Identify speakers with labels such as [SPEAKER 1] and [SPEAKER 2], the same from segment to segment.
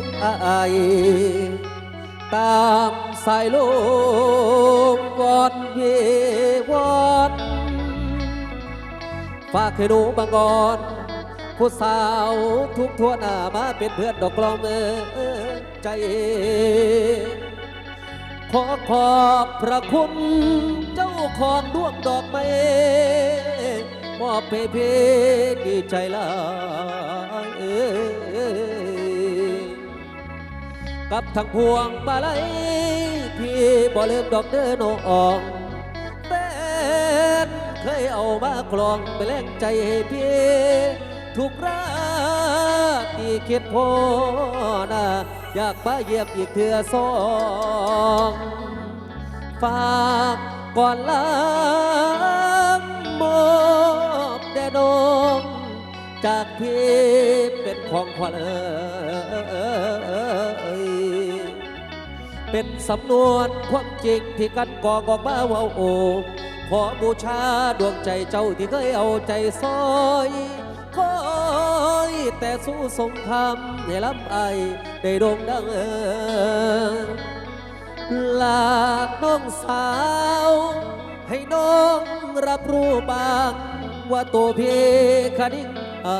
[SPEAKER 1] ียงอายตามสายลมวอนเววอนฝากให้ดูบางกอนผู้สาวทุกทั่วหน้ามาเป็นเพื่อนดอกกลอมเออใจ ขอขอบพระคุณเจ้าของดวงดอกไม้มอบเพเพดีใจลายเอ้ย กับทั้งพวงมาลัยที่บ่ลืมดอกเดินออกแฟนเคยเอามาคลองไปแลกใจให้พี่ทุกราที่คิดพอนะอยากมาเยียบอีกเถื่อสองฝากก่อนลามอบแด่ดงจากพี่เป็นของขวัญเอ่ เป็นสำนวนความจริงที่กันกองออกมาเว่าโอขอบูชาดวงใจเจ้าที่เคยเอาใจซอยคอยแต่สู้สงครามให้ลำไอได้โด่งดังเออลาน้องสาว ให้น้องรับรู้บ้าง ว่าตัวพี่คดิ้งอา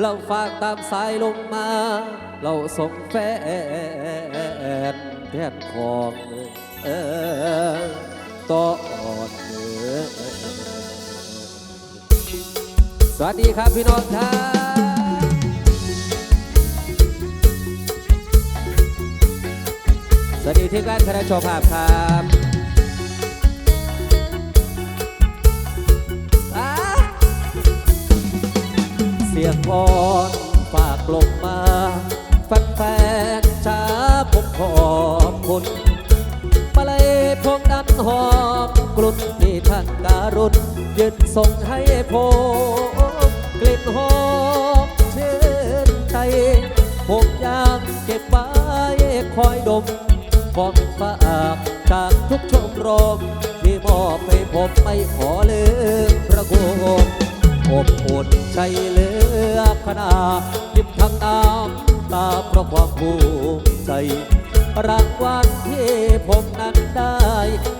[SPEAKER 1] เราฝากตามสายลงมา เราส่งแฟนแทนของเออต่ออ่อนเออสวัสดีครับพี่น้องครับสวัสดีทีมงานคณะโชว์ภาพครับ เสียงพรฝากลงมาแฟนๆจ้าผมขอบคุณมาเลยพวงนั้นหอมกลุ่นที่ท่านการุณยืนส่งให้ผมกลิ่นหอมเชื่นใจผมยังเก็บไว้คอยดมของฝากจากทุกชมรมที่มอบให้ผมไม่ขอลืมพระคุณ อบอุ่นใจเหลือขนาดยิบทั้งน้ำตาเพราะความภูมิใจรางวัลที่ผมนั้นได้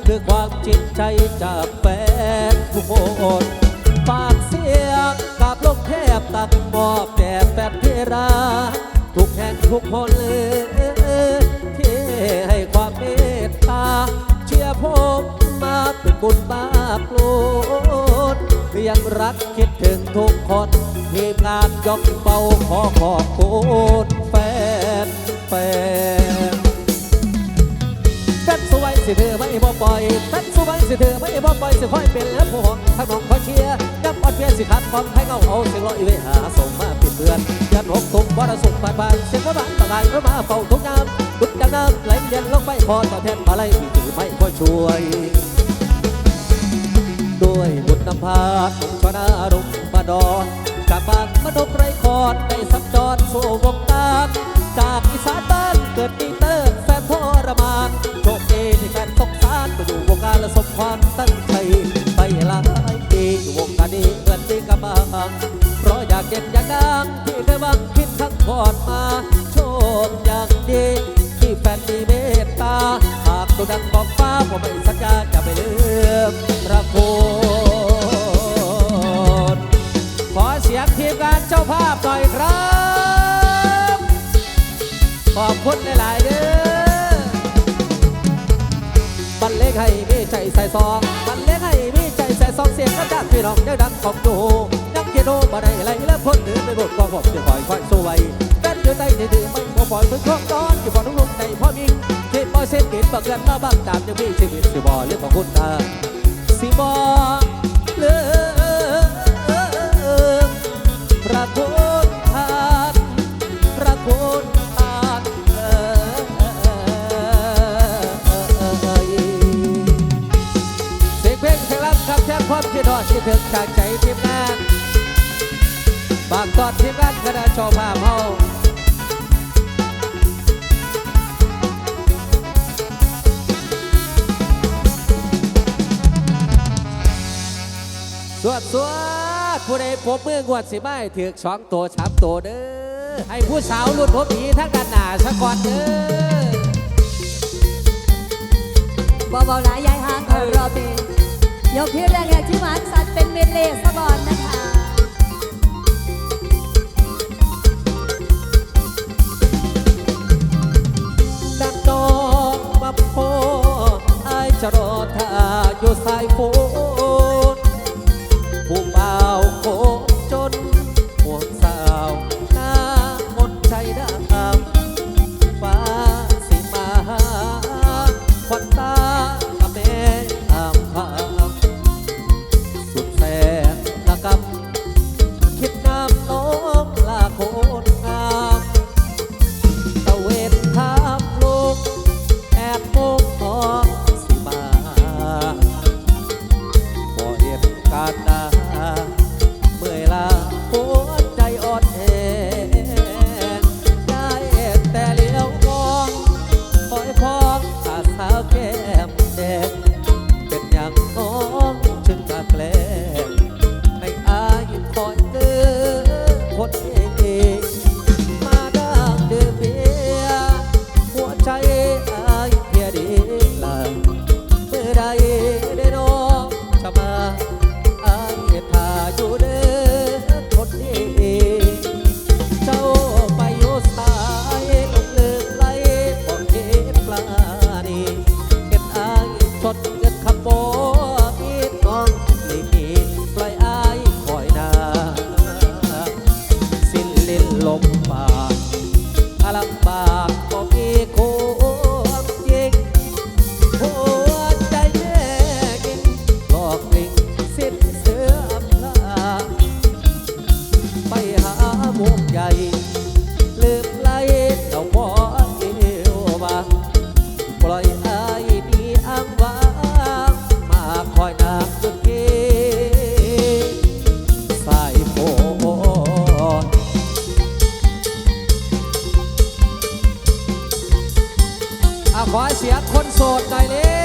[SPEAKER 1] คือความจริงใจจากแฟนทุกคนฝากเสียงกับลมแทบตักมอบแด่แฟนที่รักทุกแห่งทุกคนเลยที่ให้ความเมตตา เชียร์ผมมาเป็นบุญบาปโลด ยังรักคิดถึงทุกคนทีมงานยกเป่าขอขอบคุณแฟนแฟนแฟนสวยสิเธอไม่บ่ปล่อยแฟนสวยสิเธอไม่บ่ปล่อยสิคอยเป็นแล้วผู้หงถ้าน้องคอยเชียร์ยับอ่อนเพียสิขัดความให้เงาเอาเสียงลอยเวหาส่งมาป็นเพื่อนยันหกทุกวรสุขผ่านผ่านเสียงพระบานตะไคร้พระมาเฝ้าทุกยามดุดดังน้ำไหลเย็นลงไปพอต่อแทนมาไล่ที่ถือไม่ค่อยช่วย ด้วยบุญนำพาตุชนารุมมาดอนจากบ้านมนกไรคอนได้สัญจรสู่วงการจากอีสานบ้านเกิดปีเตอร์แฟนทรมานโชคดีที่แฟนตกสารมาอยู่วงการและสมความตั้งใจไปหลายปีอยู่วงการนี้เงินดีกับมาเพราะอยากเก็บอยากดังที่ได้วังคิดทั้งก่อนมาโชคอย่างดี ที่แฟนมีเมตตา หากตัวดังบอกฟ้าผมไม่สัญญาจะไม่ลืมพระคุณขอเสียงทีมงานเจ้าภาพหน่อยครับ ขอบคุณหลายๆเด้อบันเลงให้มีใจใส่ซองบันเลงให้มีใจใส่ซองเสียงกระดังพี่น้องได้ดังของดูนักเกียรติบ่ได้ไรแล้วคนอื่นไปบดกองผมจะปล่อยคอยสู้ไว้ แฟนอยู่ใต้ถือไม่พอปล่อยเพิ่งคล้องตอนอยู่บ่นุ่งนุ่งในพ่อมิงเก็บบ่เส้นเก็บบักเงินมาบังตามยังมีชีวิตสิบ่เรื่องของคุณตาสิบ่เลืมพระคุณทานพระคุณทานเอ่ยเสียงเพลงเพลงรับครับแท้ความคิดฮอดที่ถึงจากใจทีมงานบางตอนทีมงานคณะโชว์ภาพเฮา สวดสวดผู้ใดพบมือกวดสิไม้ถือช้อตัวช้ำตัวเด้อให้ผู้สาวหลุดนพบผีทั้งด้านหน้าซะก่อนเด้อบ่
[SPEAKER 2] เบาหลายยายหางคอยรอเบนยกที่แรกแรกที่หวานสัตว์เป็นเมเลสะบอนนะคะ
[SPEAKER 1] นักตองมบโพไอจะรอท่าอยู่สายโฟ ขอเสียคนโสดหน่อยเร็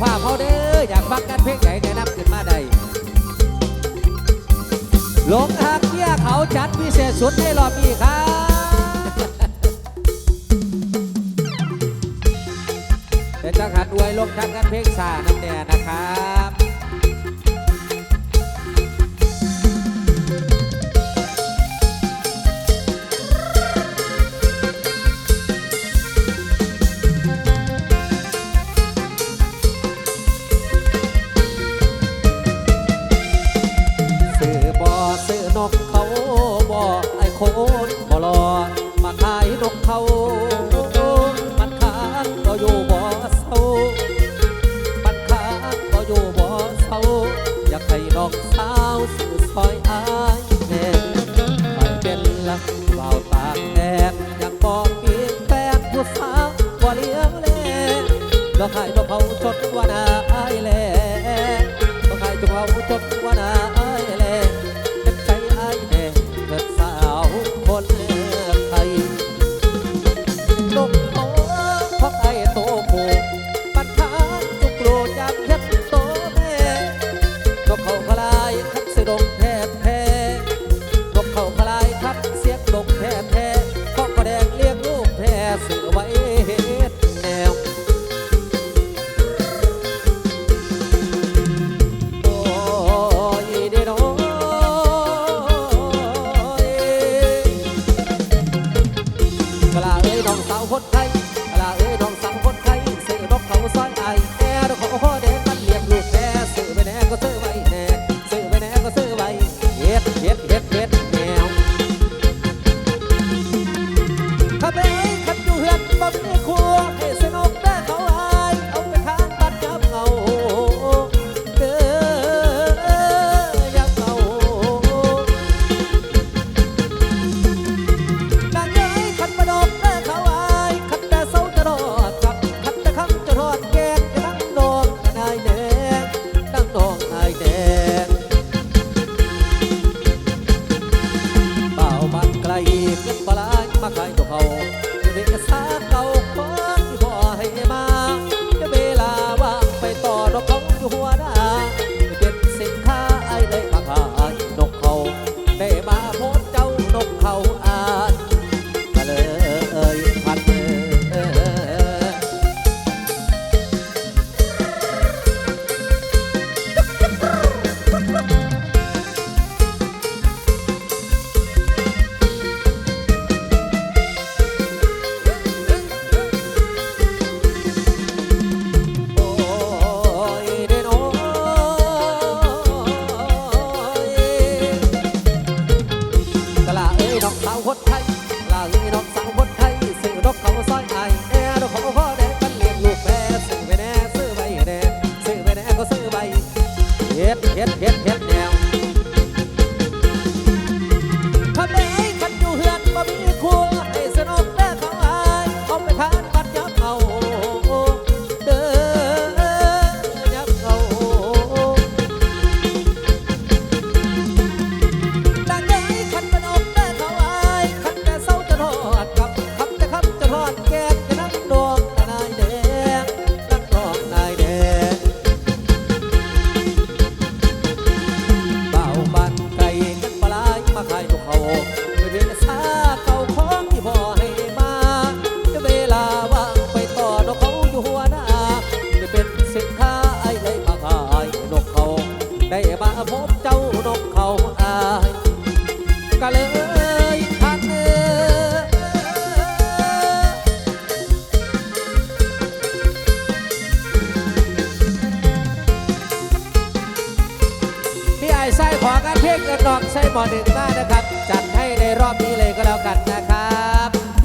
[SPEAKER 1] ภาพเขาเด้ออยากฟังกันเพลงใหญ่แนะนำขึ้นมาได้หลงหักเที่ยเขาจัดพิเศษสุดให้รอบนี้ครับเป็นจังหัดอวยลงทักกันเพลงสาน้ำแดงนะครับ Raul hốt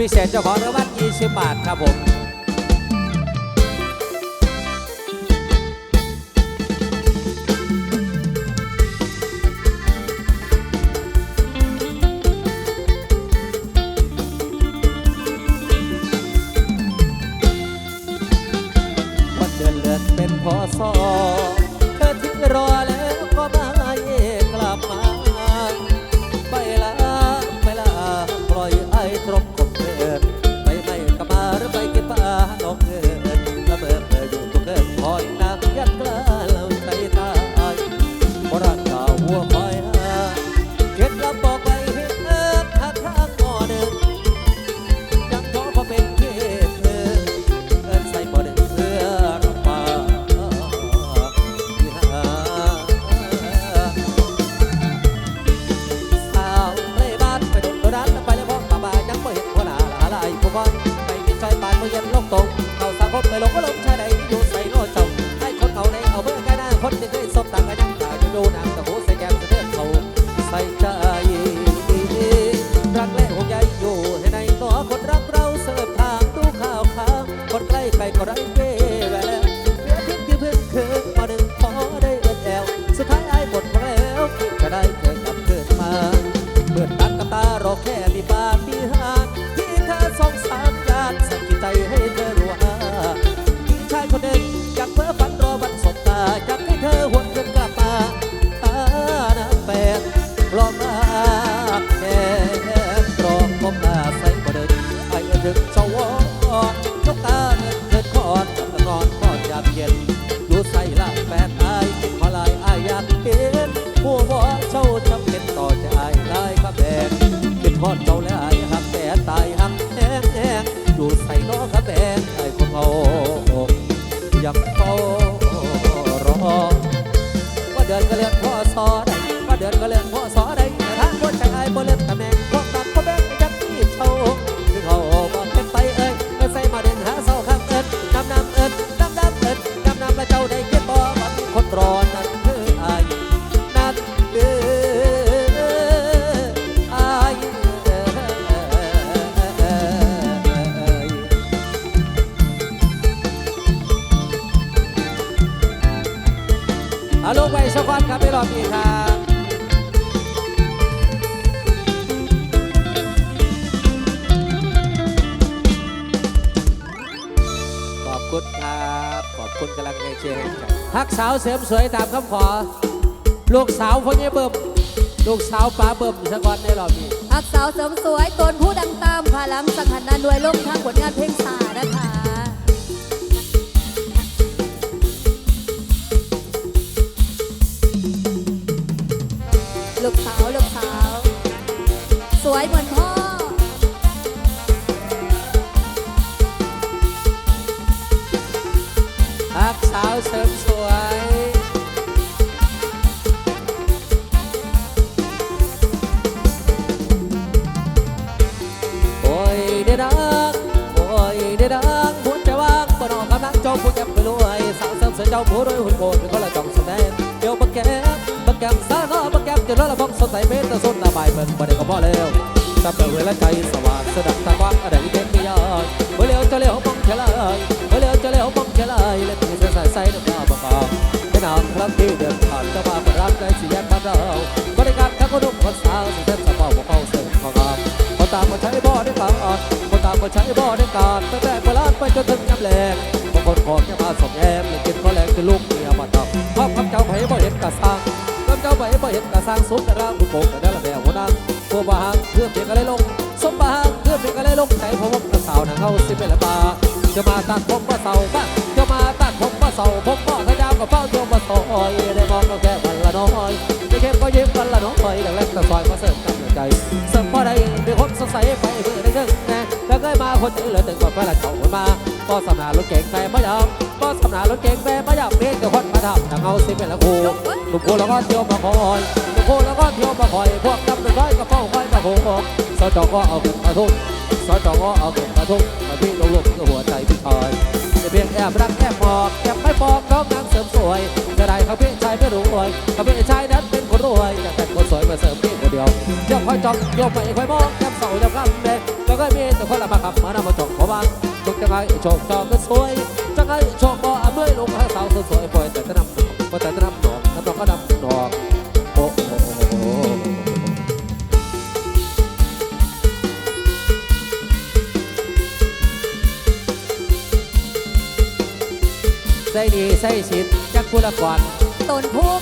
[SPEAKER 1] พิเศษเจ้าของรางวัล20 บาทครับผม อาลงไปสักวันครับไม่รอบนี้ครับขอบคุณครับ ขอบคุณกำลังใจเชียร์ครับฮักสาวเสริมสวยตามคำขอ ลูกสาวพ่อเย่เบิ่มลูกสาวป๋าเบิ่มสักวันในรอบนี้
[SPEAKER 2] อักสาวเสริมสวยตนผู้ดังตามพาล้ำสังหันนันวยลงทางผลงานเพลงสาน ลูกสาวลูกสาว สวยเหมือนพ่อ
[SPEAKER 1] ฮักสาวเสริมสวย โอ้ยเดดังโอ้ยเดดังหัวใจว่างบ่นอกกำลังเจองผู้แก็บไปรวยสาวเสริมสวยเจ้าผู้รวย ละบ้องสดใสเป็นตะส้นตาใบเบิ่งบ่ได้ก็พอแล้วตับเปิดเวลาใจสว่างสดับตาว่าอะไรเด่นไม่ยากเมื่อเลี้ยวจะเลี้ยวมองเฉลยเมื่อเลี้ยวจะเลี้ยวมองเฉลยเล่นมีเส้นสายใสน้ำตาบังคับเป็นนางครั้งที่เดินผ่านจะมาปิดรักในสี่แยกบ้านเราบริการทั้งคนหนุ่มคนสาวสิเส้นสะเป่าบ่เข้าเส้นของงามคนตามมาใช้บ่อได้การคนตามมาใช้บ่อได้การตั้งแต่โบราณไปจนถึงยำแรงบางคนขอแค่มาส่งแอมเลยกินก็แรงคือลูกเมียมาตับภาพคำเจ้าไผ่บ่เห็นกระสร้าง คำเจ้าไผ่บ่เห็นกระสร้างสุดแต่ร่างบุโป่งแต่ได้ละแม่หัวนางตัวบางเพื่อเพียงอะไรลงสมบางเพื่อเพียงอะไรลงใจพะวกกระสาวนะเขาสิเป็นละบาจะมาตัดผมก็เศร้าบ้างจะมาตัดผมก็เศร้าผมก็ขยาวกับเฝ้าเที่ยวมาซอยได้มองก็แค่วันละน้อยไม่เข้มก็ยิ้มวันละน้อยแต่แรกแต่ซอยมาเสริมกำลังใจเสริมพอได้มีคนสดใสไปเพื่อได้เงินแน่แล้วก็มาคนนี้เหลือแตึงก่อนไปละเจ้าคนมาก็สำนารถเก่งแม่ยามก็สำนารถเก่งแม่ยามเพียงแต่คน เอาสิเป็นละคู่ทุกคู่แล้วก็เที่ยวมาคอยทุกคู่แล้วก็เที่ยวมาคอยพวกกับเป็นรก็เฝ้าคอยมาโขงสอดจอกก็เอาเงินมาทุกสอดจอกก็เอาเงินมาทุกมาพี่ลงลงหัวใจพี่ชอยจะเพียงแอบรักแอบมอกแอบไม่บอกน้องนั้นเสริมสวยจะได้เขาพี่ชายไม่รู้รวยเขาพี่ชายนั้นเป็นคนรวยแต่เป็คนสวยมาเสริมพี่คนเดียวเที่ยวคอยจอกเที่ยวไปคอยมองแอบเสาแอบกำเด็กแล้วก็มีแต่คนละมาขับมานำมาจอกเขาบ้างจงจะไงโชคจอกก็สวยจะไงโชคบ่เมื่อยลงข้าสาวสวยปล่อยแต่จะนำ ใส่สิทธิ์จักกุลก่อน
[SPEAKER 2] ต้นพู